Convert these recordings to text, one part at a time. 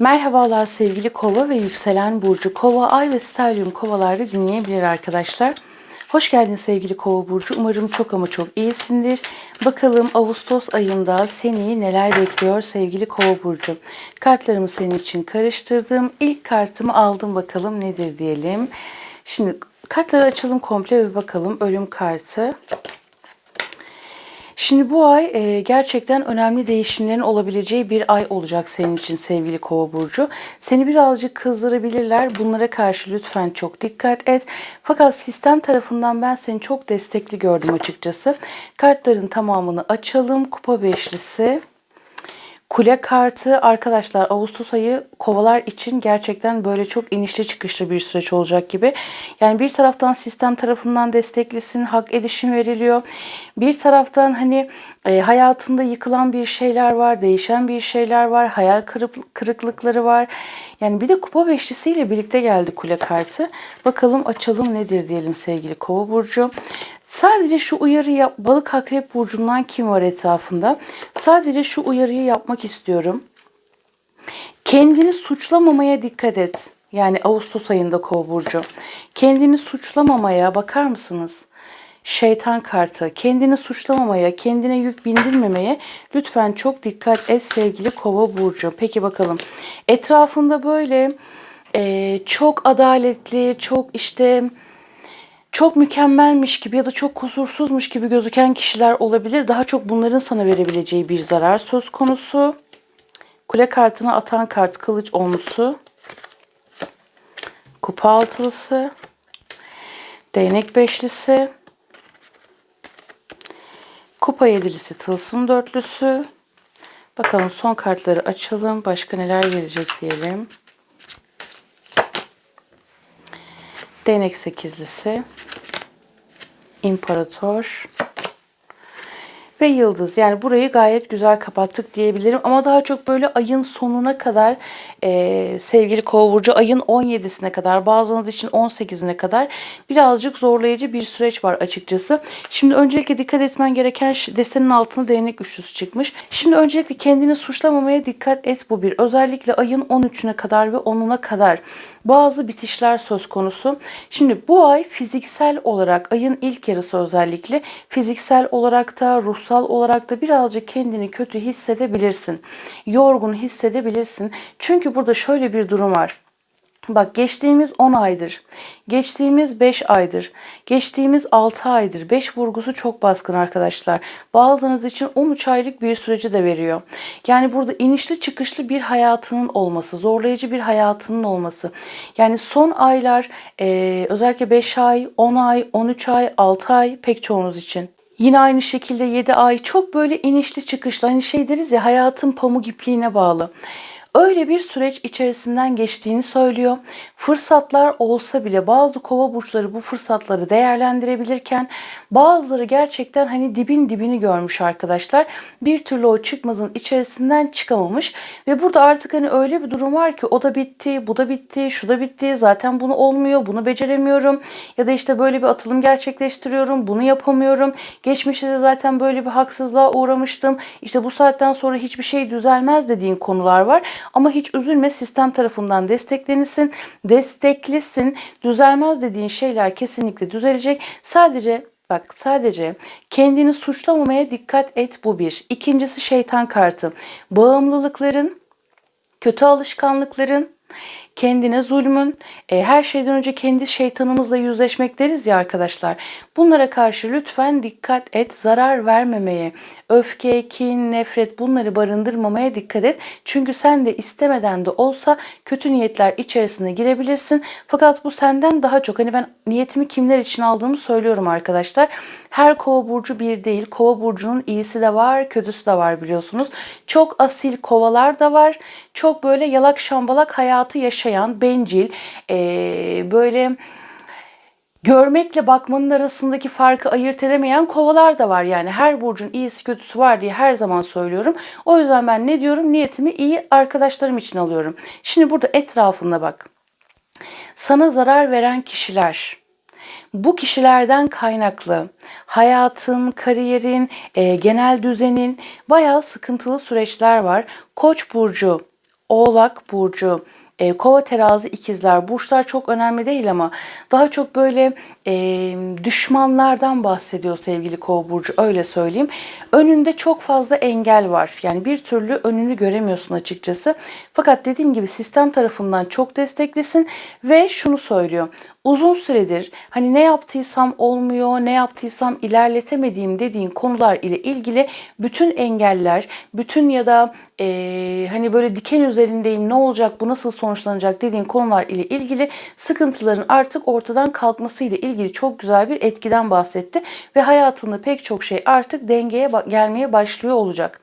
Merhabalar sevgili kova ve yükselen burcu. Kova, ay ve stelyum kovalarda dinleyebilir arkadaşlar. Hoş geldin sevgili kova burcu. Umarım çok ama çok iyisindir. Bakalım Ağustos ayında seni neler bekliyor sevgili kova burcu. Kartlarımı senin için karıştırdım. İlk kartımı aldım bakalım nedir diyelim. Şimdi kartları açalım komple ve bakalım ölüm kartı. Şimdi bu ay e, gerçekten önemli değişimlerin olabileceği bir ay olacak senin için sevgili Kova burcu. Seni birazcık kızdırabilirler. Bunlara karşı lütfen çok dikkat et. Fakat sistem tarafından ben seni çok destekli gördüm açıkçası. Kartların tamamını açalım. Kupa beşlisi. Kule kartı arkadaşlar Ağustos ayı kovalar için gerçekten böyle çok inişli çıkışlı bir süreç olacak gibi. Yani bir taraftan sistem tarafından desteklisin, hak edişim veriliyor. Bir taraftan hani e, hayatında yıkılan bir şeyler var, değişen bir şeyler var, hayal kırık, kırıklıkları var. Yani bir de kupa beşlisiyle birlikte geldi kule kartı. Bakalım açalım nedir diyelim sevgili kova burcu. Sadece şu uyarıyı yap, balık akrep burcundan kim var etrafında? Sadece şu uyarıyı yapmak istiyorum. Kendini suçlamamaya dikkat et. Yani Ağustos ayında kova burcu. Kendini suçlamamaya bakar mısınız? Şeytan kartı. Kendini suçlamamaya, kendine yük bindirmemeye lütfen çok dikkat et sevgili kova burcu. Peki bakalım. Etrafında böyle e, çok adaletli, çok işte çok mükemmelmiş gibi ya da çok kusursuzmuş gibi gözüken kişiler olabilir. Daha çok bunların sana verebileceği bir zarar söz konusu. Kule kartına atan kart kılıç onlusu. Kupa altılısı. Değnek beşlisi. Kupa yedilisi tılsım dörtlüsü. Bakalım son kartları açalım. Başka neler gelecek diyelim. Değnek sekizlisi. İmparator ve yıldız. Yani burayı gayet güzel kapattık diyebilirim. Ama daha çok böyle ayın sonuna kadar e, sevgili kova burcu ayın 17'sine kadar bazılarınız için 18'ine kadar birazcık zorlayıcı bir süreç var açıkçası. Şimdi öncelikle dikkat etmen gereken desenin altına değnek üçlüsü çıkmış. Şimdi öncelikle kendini suçlamamaya dikkat et bu bir. Özellikle ayın 13'üne kadar ve 10'una kadar bazı bitişler söz konusu. Şimdi bu ay fiziksel olarak ayın ilk yarısı özellikle fiziksel olarak da ruhsal olarak da birazcık kendini kötü hissedebilirsin. Yorgun hissedebilirsin. Çünkü burada şöyle bir durum var. Bak geçtiğimiz 10 aydır, geçtiğimiz 5 aydır, geçtiğimiz 6 aydır. 5 vurgusu çok baskın arkadaşlar. Bazılarınız için 13 aylık bir süreci de veriyor. Yani burada inişli çıkışlı bir hayatının olması, zorlayıcı bir hayatının olması. Yani son aylar e, özellikle 5 ay, 10 ay, 13 ay, 6 ay pek çoğunuz için. Yine aynı şekilde 7 ay çok böyle inişli çıkışlı. Hani şey deriz ya hayatın pamuk ipliğine bağlı öyle bir süreç içerisinden geçtiğini söylüyor. Fırsatlar olsa bile bazı kova burçları bu fırsatları değerlendirebilirken bazıları gerçekten hani dibin dibini görmüş arkadaşlar. Bir türlü o çıkmazın içerisinden çıkamamış ve burada artık hani öyle bir durum var ki o da bitti, bu da bitti, şu da bitti. Zaten bunu olmuyor, bunu beceremiyorum ya da işte böyle bir atılım gerçekleştiriyorum, bunu yapamıyorum. Geçmişte de zaten böyle bir haksızlığa uğramıştım. İşte bu saatten sonra hiçbir şey düzelmez dediğin konular var. Ama hiç üzülme sistem tarafından desteklenirsin, desteklisin. Düzelmez dediğin şeyler kesinlikle düzelecek. Sadece Bak sadece kendini suçlamamaya dikkat et bu bir. İkincisi şeytan kartı. Bağımlılıkların, kötü alışkanlıkların, kendine zulmün, e, her şeyden önce kendi şeytanımızla yüzleşmek deriz ya arkadaşlar. Bunlara karşı lütfen dikkat et, zarar vermemeye, öfke, kin, nefret bunları barındırmamaya dikkat et. Çünkü sen de istemeden de olsa kötü niyetler içerisine girebilirsin. Fakat bu senden daha çok hani ben niyetimi kimler için aldığımı söylüyorum arkadaşlar. Her kova burcu bir değil. Kova burcunun iyisi de var, kötüsü de var biliyorsunuz. Çok asil kovalar da var. Çok böyle yalak şambalak hayatı yaşayan, bencil, ee, böyle görmekle bakmanın arasındaki farkı ayırt edemeyen kovalar da var. Yani her burcun iyisi kötüsü var diye her zaman söylüyorum. O yüzden ben ne diyorum? Niyetimi iyi arkadaşlarım için alıyorum. Şimdi burada etrafında bak. Sana zarar veren kişiler, bu kişilerden kaynaklı hayatın, kariyerin, e, genel düzenin bayağı sıkıntılı süreçler var. Koç burcu Oğlak burcu, e, kova terazi ikizler burçlar çok önemli değil ama daha çok böyle e, düşmanlardan bahsediyor sevgili kova burcu öyle söyleyeyim. Önünde çok fazla engel var. Yani bir türlü önünü göremiyorsun açıkçası. Fakat dediğim gibi sistem tarafından çok desteklisin ve şunu söylüyor uzun süredir hani ne yaptıysam olmuyor, ne yaptıysam ilerletemediğim dediğin konular ile ilgili bütün engeller, bütün ya da e, hani böyle diken üzerindeyim ne olacak, bu nasıl sonuçlanacak dediğin konular ile ilgili sıkıntıların artık ortadan kalkması ile ilgili çok güzel bir etkiden bahsetti ve hayatında pek çok şey artık dengeye gelmeye başlıyor olacak.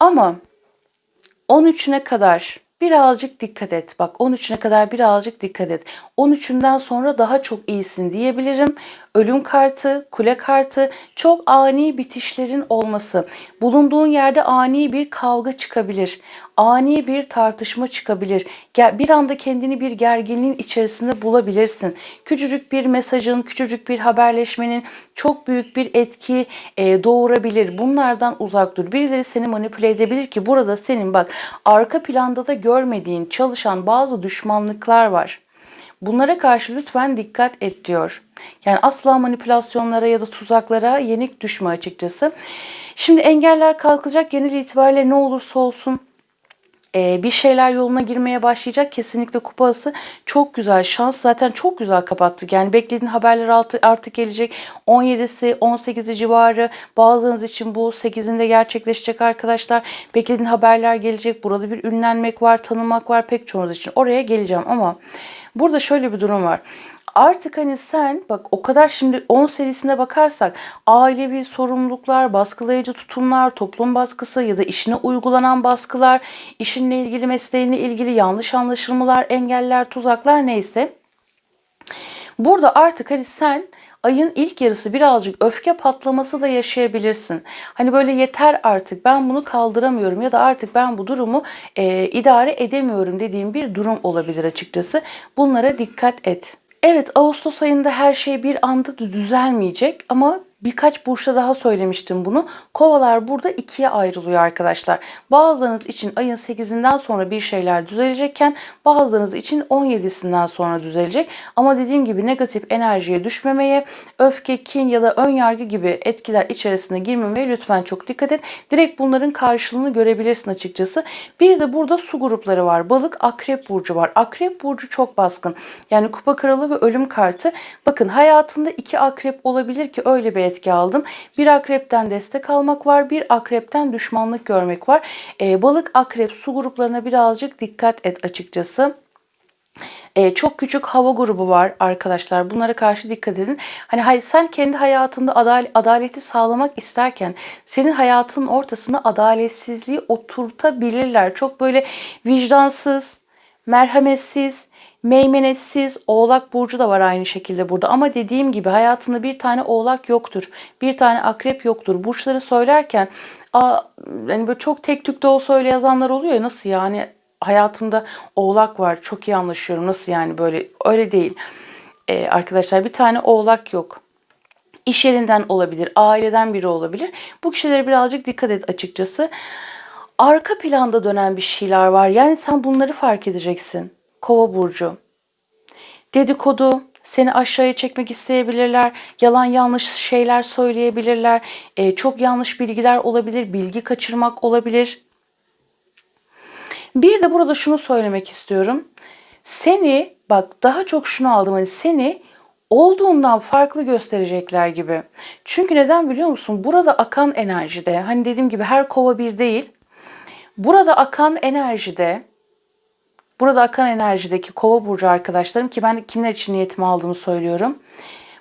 Ama 13'üne kadar birazcık dikkat et. Bak 13'üne kadar birazcık dikkat et. 13'ünden sonra daha çok iyisin diyebilirim. Ölüm kartı, kule kartı, çok ani bitişlerin olması. Bulunduğun yerde ani bir kavga çıkabilir. Ani bir tartışma çıkabilir. Bir anda kendini bir gerginliğin içerisinde bulabilirsin. Küçücük bir mesajın, küçücük bir haberleşmenin çok büyük bir etki e, doğurabilir. Bunlardan uzak dur. Birileri seni manipüle edebilir ki burada senin bak arka planda da görmediğin çalışan bazı düşmanlıklar var. Bunlara karşı lütfen dikkat et diyor. Yani asla manipülasyonlara ya da tuzaklara yenik düşme açıkçası. Şimdi engeller kalkacak genel itibariyle ne olursa olsun ee, bir şeyler yoluna girmeye başlayacak. Kesinlikle kupası çok güzel. Şans zaten çok güzel kapattık. Yani beklediğin haberler artık gelecek. 17'si, 18'i civarı. Bazılarınız için bu 8'inde gerçekleşecek arkadaşlar. Beklediğin haberler gelecek. Burada bir ünlenmek var, tanımak var pek çoğunuz için. Oraya geleceğim ama burada şöyle bir durum var artık hani sen bak o kadar şimdi 10 serisine bakarsak ailevi sorumluluklar, baskılayıcı tutumlar, toplum baskısı ya da işine uygulanan baskılar, işinle ilgili mesleğinle ilgili yanlış anlaşılmalar, engeller, tuzaklar neyse. Burada artık hani sen ayın ilk yarısı birazcık öfke patlaması da yaşayabilirsin. Hani böyle yeter artık ben bunu kaldıramıyorum ya da artık ben bu durumu e, idare edemiyorum dediğim bir durum olabilir açıkçası. Bunlara dikkat et. Evet Ağustos ayında her şey bir anda düzelmeyecek ama Birkaç burçta daha söylemiştim bunu. Kovalar burada ikiye ayrılıyor arkadaşlar. Bazılarınız için ayın 8'inden sonra bir şeyler düzelecekken bazılarınız için 17'sinden sonra düzelecek. Ama dediğim gibi negatif enerjiye düşmemeye, öfke, kin ya da ön yargı gibi etkiler içerisine girmemeye lütfen çok dikkat et. Direkt bunların karşılığını görebilirsin açıkçası. Bir de burada su grupları var. Balık, akrep burcu var. Akrep burcu çok baskın. Yani kupa kralı ve ölüm kartı. Bakın hayatında iki akrep olabilir ki öyle bir etki aldım. Bir akrepten destek almak var, bir akrepten düşmanlık görmek var. E, balık, akrep, su gruplarına birazcık dikkat et açıkçası. Ee, çok küçük hava grubu var arkadaşlar. Bunlara karşı dikkat edin. Hani sen kendi hayatında adal adaleti sağlamak isterken senin hayatının ortasına adaletsizliği oturtabilirler. Çok böyle vicdansız, merhametsiz, Meymenetsiz Oğlak Burcu da var aynı şekilde burada. Ama dediğim gibi hayatında bir tane Oğlak yoktur. Bir tane Akrep yoktur. Burçları söylerken aa, yani böyle çok tek tük de olsa öyle yazanlar oluyor ya nasıl yani hayatımda Oğlak var çok iyi anlaşıyorum nasıl yani böyle öyle değil. Ee, arkadaşlar bir tane Oğlak yok iş yerinden olabilir, aileden biri olabilir. Bu kişilere birazcık dikkat et açıkçası. Arka planda dönen bir şeyler var. Yani sen bunları fark edeceksin. Kova burcu. Dedikodu, seni aşağıya çekmek isteyebilirler, yalan yanlış şeyler söyleyebilirler, e, çok yanlış bilgiler olabilir, bilgi kaçırmak olabilir. Bir de burada şunu söylemek istiyorum. Seni bak daha çok şunu aldım hani seni olduğundan farklı gösterecekler gibi. Çünkü neden biliyor musun? Burada akan enerjide hani dediğim gibi her kova bir değil. Burada akan enerjide Burada akan enerjideki kova burcu arkadaşlarım ki ben kimler için niyetimi aldığımı söylüyorum.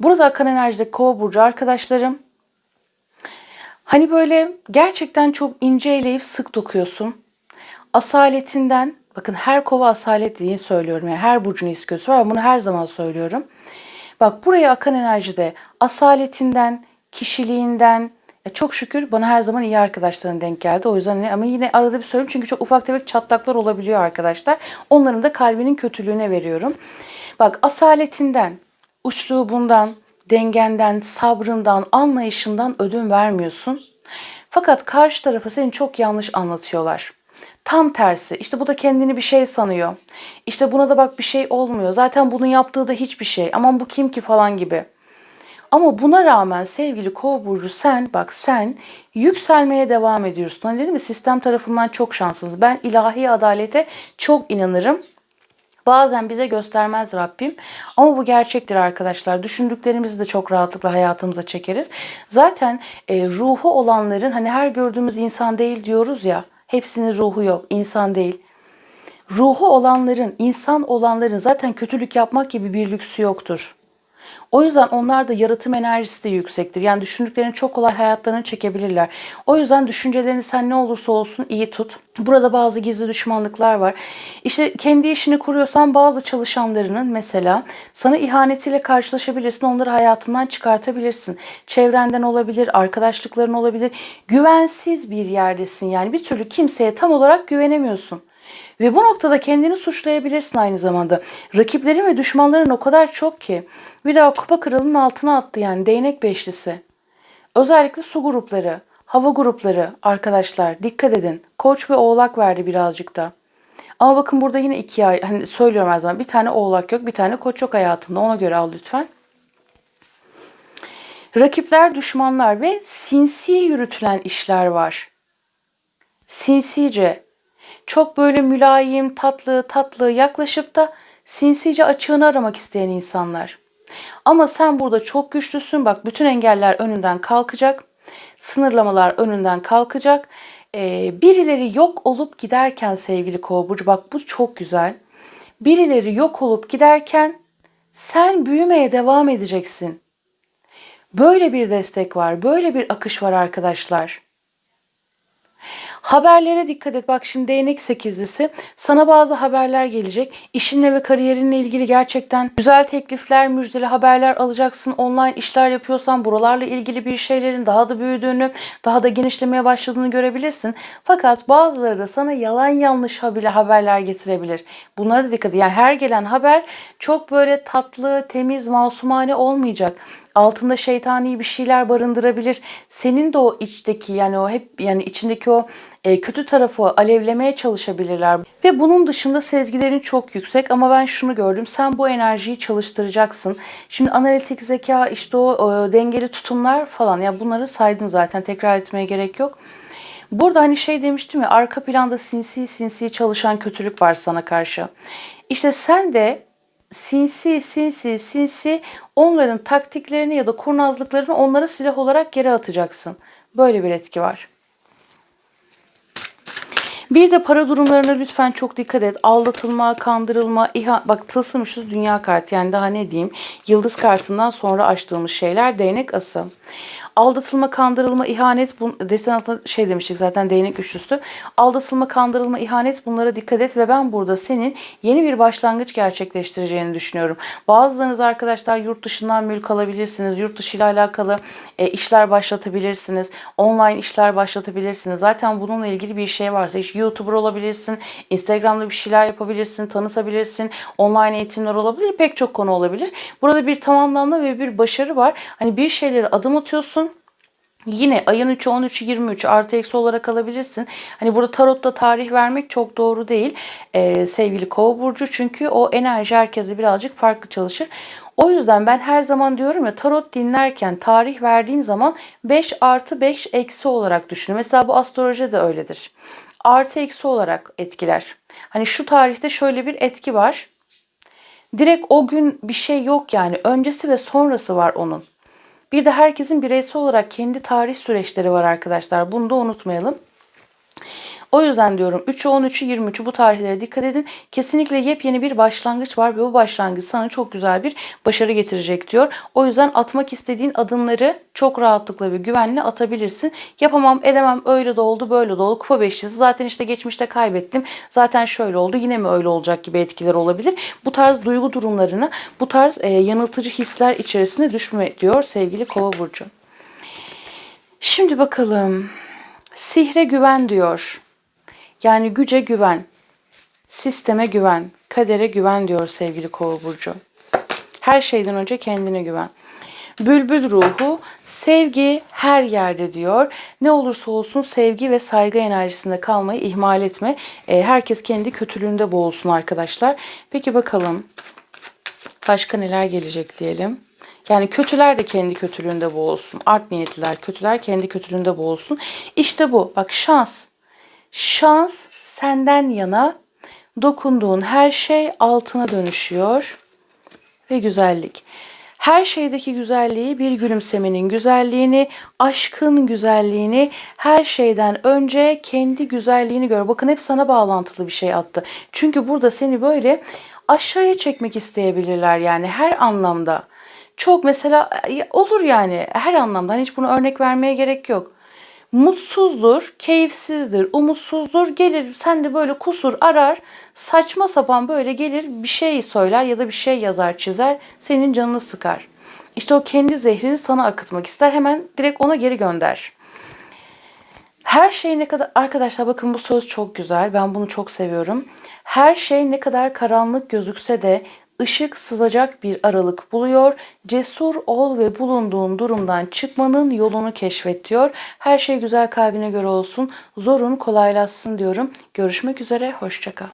Burada akan enerjideki kova burcu arkadaşlarım hani böyle gerçekten çok ince eleyip sık dokuyorsun. Asaletinden bakın her kova asalet diye söylüyorum. Yani her burcun iskiosu var. Bunu her zaman söylüyorum. Bak buraya akan enerjide asaletinden, kişiliğinden, çok şükür bana her zaman iyi arkadaşlarım denk geldi. O yüzden ama yine arada bir söyleyeyim çünkü çok ufak tefek çatlaklar olabiliyor arkadaşlar. Onların da kalbinin kötülüğüne veriyorum. Bak asaletinden, uçluğundan, dengenden, sabrından, anlayışından ödün vermiyorsun. Fakat karşı tarafa seni çok yanlış anlatıyorlar. Tam tersi. İşte bu da kendini bir şey sanıyor. İşte buna da bak bir şey olmuyor. Zaten bunun yaptığı da hiçbir şey. Aman bu kim ki falan gibi. Ama buna rağmen sevgili kova burcu sen bak sen yükselmeye devam ediyorsun. Hani dedim mi sistem tarafından çok şanssız. Ben ilahi adalete çok inanırım. Bazen bize göstermez Rabbim. Ama bu gerçektir arkadaşlar. Düşündüklerimizi de çok rahatlıkla hayatımıza çekeriz. Zaten e, ruhu olanların hani her gördüğümüz insan değil diyoruz ya. Hepsinin ruhu yok. insan değil. Ruhu olanların, insan olanların zaten kötülük yapmak gibi bir lüksü yoktur. O yüzden onlar da yaratım enerjisi de yüksektir. Yani düşündüklerini çok kolay hayatlarına çekebilirler. O yüzden düşüncelerini sen ne olursa olsun iyi tut. Burada bazı gizli düşmanlıklar var. İşte kendi işini kuruyorsan bazı çalışanlarının mesela sana ihanetiyle karşılaşabilirsin. Onları hayatından çıkartabilirsin. Çevrenden olabilir, arkadaşlıkların olabilir. Güvensiz bir yerdesin yani bir türlü kimseye tam olarak güvenemiyorsun. Ve bu noktada kendini suçlayabilirsin aynı zamanda. Rakiplerin ve düşmanların o kadar çok ki. Bir daha kupa kralının altına attı yani değnek beşlisi. Özellikle su grupları, hava grupları arkadaşlar dikkat edin. Koç ve oğlak verdi birazcık da. Ama bakın burada yine iki ay, hani söylüyorum her zaman bir tane oğlak yok bir tane koç yok hayatında ona göre al lütfen. Rakipler, düşmanlar ve sinsi yürütülen işler var. Sinsice çok böyle mülayim, tatlı, tatlı yaklaşıp da sinsice açığını aramak isteyen insanlar. Ama sen burada çok güçlüsün. Bak bütün engeller önünden kalkacak. Sınırlamalar önünden kalkacak. Ee, birileri yok olup giderken sevgili kova burcu bak bu çok güzel. Birileri yok olup giderken sen büyümeye devam edeceksin. Böyle bir destek var, böyle bir akış var arkadaşlar. Haberlere dikkat et. Bak şimdi değnek sekizlisi. Sana bazı haberler gelecek. İşinle ve kariyerinle ilgili gerçekten güzel teklifler, müjdeli haberler alacaksın. Online işler yapıyorsan buralarla ilgili bir şeylerin daha da büyüdüğünü, daha da genişlemeye başladığını görebilirsin. Fakat bazıları da sana yalan yanlış habile haberler getirebilir. Bunlara dikkat et. Yani her gelen haber çok böyle tatlı, temiz, masumane olmayacak altında şeytani bir şeyler barındırabilir. Senin de o içteki yani o hep yani içindeki o e, kötü tarafı alevlemeye çalışabilirler. Ve bunun dışında sezgilerin çok yüksek ama ben şunu gördüm. Sen bu enerjiyi çalıştıracaksın. Şimdi analitik zeka işte o, o dengeli tutumlar falan ya bunları saydım zaten tekrar etmeye gerek yok. Burada hani şey demiştim ya arka planda sinsi sinsi çalışan kötülük var sana karşı. İşte sen de sinsi sinsi sinsi onların taktiklerini ya da kurnazlıklarını onlara silah olarak geri atacaksın. Böyle bir etki var. Bir de para durumlarına lütfen çok dikkat et. Aldatılma, kandırılma, iha bak tılsımışız dünya kartı yani daha ne diyeyim. Yıldız kartından sonra açtığımız şeyler değnek ası. Aldatılma, kandırılma, ihanet, bu, desen altında şey demiştik zaten değnek üçlüsü. Aldatılma, kandırılma, ihanet bunlara dikkat et ve ben burada senin yeni bir başlangıç gerçekleştireceğini düşünüyorum. Bazılarınız arkadaşlar yurt dışından mülk alabilirsiniz. Yurt dışı ile alakalı e, işler başlatabilirsiniz. Online işler başlatabilirsiniz. Zaten bununla ilgili bir şey varsa işte YouTuber olabilirsin. Instagram'da bir şeyler yapabilirsin, tanıtabilirsin. Online eğitimler olabilir. Pek çok konu olabilir. Burada bir tamamlanma ve bir başarı var. Hani bir şeyleri adım atıyorsun Yine ayın 3'ü 13'ü 23 artı eksi olarak alabilirsin. Hani burada tarotta tarih vermek çok doğru değil ee, sevgili kova burcu. Çünkü o enerji herkese birazcık farklı çalışır. O yüzden ben her zaman diyorum ya tarot dinlerken tarih verdiğim zaman 5 artı 5 eksi olarak düşünün. Mesela bu astroloji de öyledir. Artı eksi olarak etkiler. Hani şu tarihte şöyle bir etki var. Direkt o gün bir şey yok yani. Öncesi ve sonrası var onun. Bir de herkesin bireysel olarak kendi tarih süreçleri var arkadaşlar. Bunu da unutmayalım. O yüzden diyorum 3'ü 13'ü 23'ü bu tarihlere dikkat edin. Kesinlikle yepyeni bir başlangıç var ve bu başlangıç sana çok güzel bir başarı getirecek diyor. O yüzden atmak istediğin adımları çok rahatlıkla ve güvenle atabilirsin. Yapamam edemem öyle de oldu böyle de oldu. Kupa beşlisi zaten işte geçmişte kaybettim. Zaten şöyle oldu yine mi öyle olacak gibi etkiler olabilir. Bu tarz duygu durumlarını bu tarz e, yanıltıcı hisler içerisine düşme diyor sevgili kova burcu. Şimdi bakalım. Sihre güven diyor. Yani güce güven, sisteme güven, kadere güven diyor sevgili kova burcu. Her şeyden önce kendine güven. Bülbül ruhu, sevgi her yerde diyor. Ne olursa olsun sevgi ve saygı enerjisinde kalmayı ihmal etme. E, herkes kendi kötülüğünde boğulsun arkadaşlar. Peki bakalım başka neler gelecek diyelim. Yani kötüler de kendi kötülüğünde boğulsun. Art niyetliler, kötüler kendi kötülüğünde boğulsun. İşte bu. Bak şans. Şans senden yana. Dokunduğun her şey altına dönüşüyor ve güzellik. Her şeydeki güzelliği, bir gülümsemenin güzelliğini, aşkın güzelliğini, her şeyden önce kendi güzelliğini gör. Bakın hep sana bağlantılı bir şey attı. Çünkü burada seni böyle aşağıya çekmek isteyebilirler yani her anlamda. Çok mesela olur yani her anlamda. Hiç bunu örnek vermeye gerek yok mutsuzdur, keyifsizdir, umutsuzdur. Gelir sen de böyle kusur arar, saçma sapan böyle gelir bir şey söyler ya da bir şey yazar, çizer, senin canını sıkar. İşte o kendi zehrini sana akıtmak ister. Hemen direkt ona geri gönder. Her şey ne kadar arkadaşlar bakın bu söz çok güzel. Ben bunu çok seviyorum. Her şey ne kadar karanlık gözükse de ışık sızacak bir aralık buluyor. Cesur ol ve bulunduğun durumdan çıkmanın yolunu keşfet diyor. Her şey güzel kalbine göre olsun. Zorun kolaylaşsın diyorum. Görüşmek üzere. Hoşçakal.